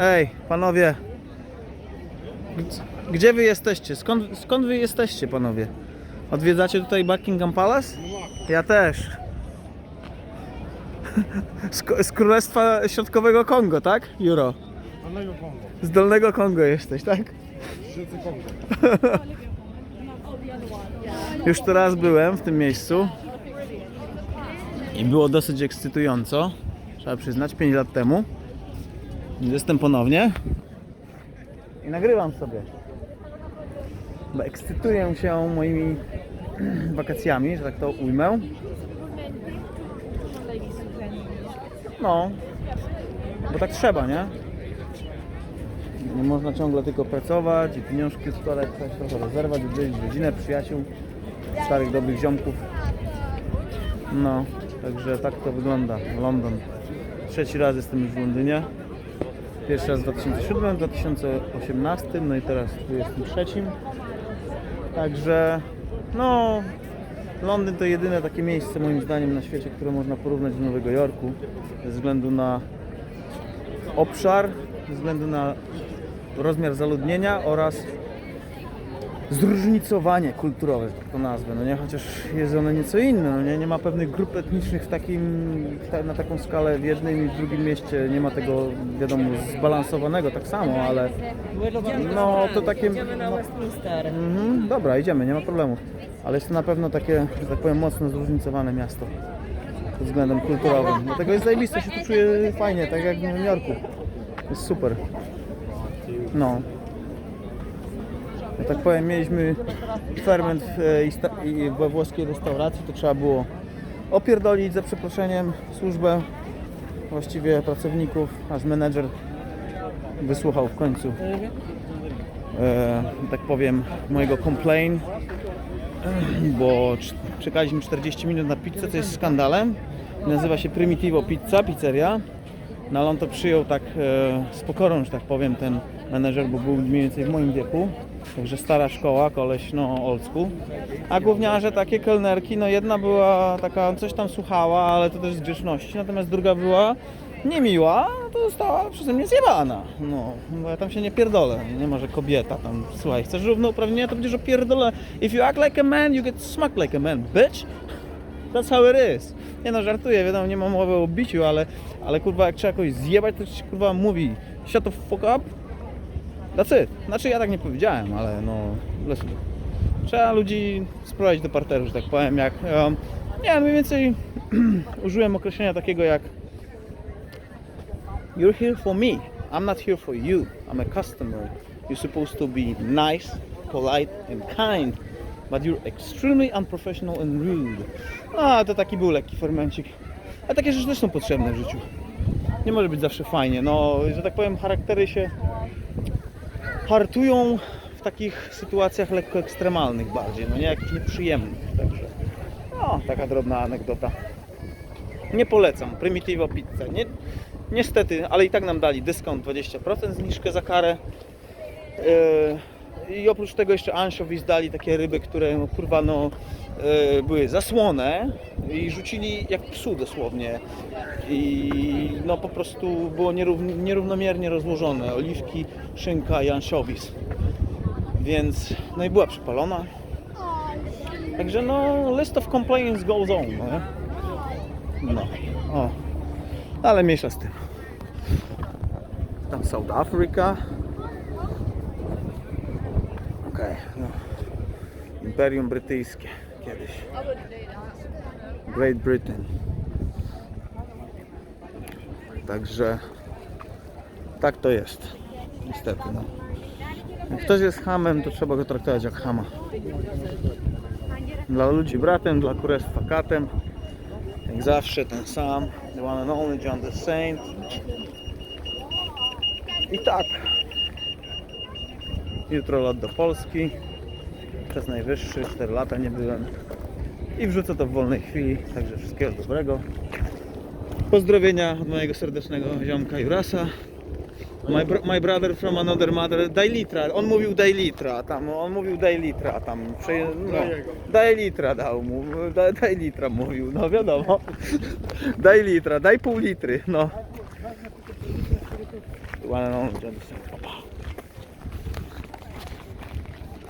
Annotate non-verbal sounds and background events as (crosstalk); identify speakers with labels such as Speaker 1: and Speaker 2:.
Speaker 1: Ej, panowie. Gdzie- wy jesteście? Skąd, skąd wy jesteście, panowie? Odwiedzacie tutaj Buckingham Palace? Ja też. Z, z Królestwa Środkowego Kongo, tak? Juro.
Speaker 2: Dolnego Kongo.
Speaker 1: Z Dolnego Kongo jesteś, tak?
Speaker 2: Wszyscy Kongo.
Speaker 1: Już tu raz byłem w tym miejscu i było dosyć ekscytująco, trzeba przyznać, 5 lat temu. Jestem ponownie i nagrywam sobie. Bo ekscytuję się moimi (clears throat) wakacjami, że tak to ujmę. No, bo tak trzeba, nie? Nie można ciągle tylko pracować i pieniążki składać, coś trochę rozerwać, odwiedzić rodzinę, przyjaciół, starych dobrych ziomków. No, także tak to wygląda. London. Trzeci raz jestem już w Londynie. Pierwszy raz w 2007, 2018, no i teraz w 2023. Także, no, Londyn to jedyne takie miejsce moim zdaniem na świecie, które można porównać do Nowego Jorku ze względu na obszar, ze względu na rozmiar zaludnienia oraz zróżnicowanie kulturowe, że tak to nazwę, no nie, chociaż jest one nieco inne, no nie, nie ma pewnych grup etnicznych w takim, na taką skalę w jednym i w drugim mieście, nie ma tego, wiadomo, zbalansowanego tak samo, ale no to takie...
Speaker 3: Idziemy na Westminster.
Speaker 1: Mhm, dobra, idziemy, nie ma problemu, ale jest to na pewno takie, że tak powiem, mocno zróżnicowane miasto pod względem kulturowym, dlatego jest zajebiste, się tu czuję fajnie, tak jak w Nowym Jorku, jest super, no. Tak powiem, mieliśmy ferment e, we włoskiej restauracji, to trzeba było opierdolić za przeproszeniem służbę, właściwie pracowników, aż menedżer wysłuchał w końcu, e, tak powiem, mojego complain, bo cz- czekaliśmy 40 minut na pizzę, co jest skandalem. Nazywa się Primitivo Pizza, pizzeria. No ale on to przyjął tak e, z pokorą, że tak powiem, ten menedżer, bo był mniej więcej w moim wieku. Także stara szkoła, koleś, no old school. A gówniarze takie kelnerki, no jedna była taka, coś tam słuchała, ale to też z grzeczności, natomiast druga była niemiła, to została przeze mnie zjebana. No, bo ja tam się nie pierdolę. Nie ma, że kobieta tam, słuchaj, chcesz równouprawnienia, to będziesz opierdolę. If you act like a man, you get smacked like a man, bitch. That's how it is. Nie no, żartuję, wiadomo, nie mam mowy o biciu, ale, ale kurwa, jak trzeba kogoś zjebać, to ci kurwa mówi shut the fuck up. That's it. Znaczy ja tak nie powiedziałem, ale no, listen. Trzeba ludzi sprowadzić do parteru, że tak powiem, jak, um, nie mniej więcej (clears throat) użyłem określenia takiego jak You're here for me. I'm not here for you. I'm a customer. You're supposed to be nice, polite and kind, but you're extremely unprofessional and rude. No, to taki był lekki fermencik. A takie rzeczy też są potrzebne w życiu. Nie może być zawsze fajnie. No, że tak powiem, charaktery się hartują w takich sytuacjach lekko ekstremalnych bardziej, no nie jakichś nieprzyjemnych. Także, no, taka drobna anegdota. Nie polecam. Primitivo pizza. Nie, niestety, ale i tak nam dali dyskont 20% zniżkę za karę. Yy, I oprócz tego jeszcze anchovies dali takie ryby, które no, kurwa no yy, były zasłone i rzucili jak psu dosłownie. I no po prostu było nierów, nierównomiernie rozłożone. Oliwki, szynka i anchovies. Więc no i była przypalona. Także no list of complaints goes on. No? No, o. Ale mniejsza z tym. Tam South Africa. Okej, no. Imperium Brytyjskie kiedyś. Great Britain. Także tak to jest. Niestety, no. Jak ktoś jest hamem, to trzeba go traktować jak hama. Dla ludzi bratem, dla kurestwa katem. Jak zawsze ten sam, the one and only John the Saint. I tak. Jutro lot do Polski. Czas najwyższy, 4 lata nie byłem. I wrzucę to w wolnej chwili, także wszystkiego dobrego. Pozdrowienia od mojego serdecznego ziomka Jurasa. My, bro, my brother from another mother, daj litra, on mówił daj litra, tam, on mówił daj litra, tam, przeje- no, daj litra dał mu, daj, daj litra mówił, no wiadomo, daj litra, daj pół litry, no. one and only.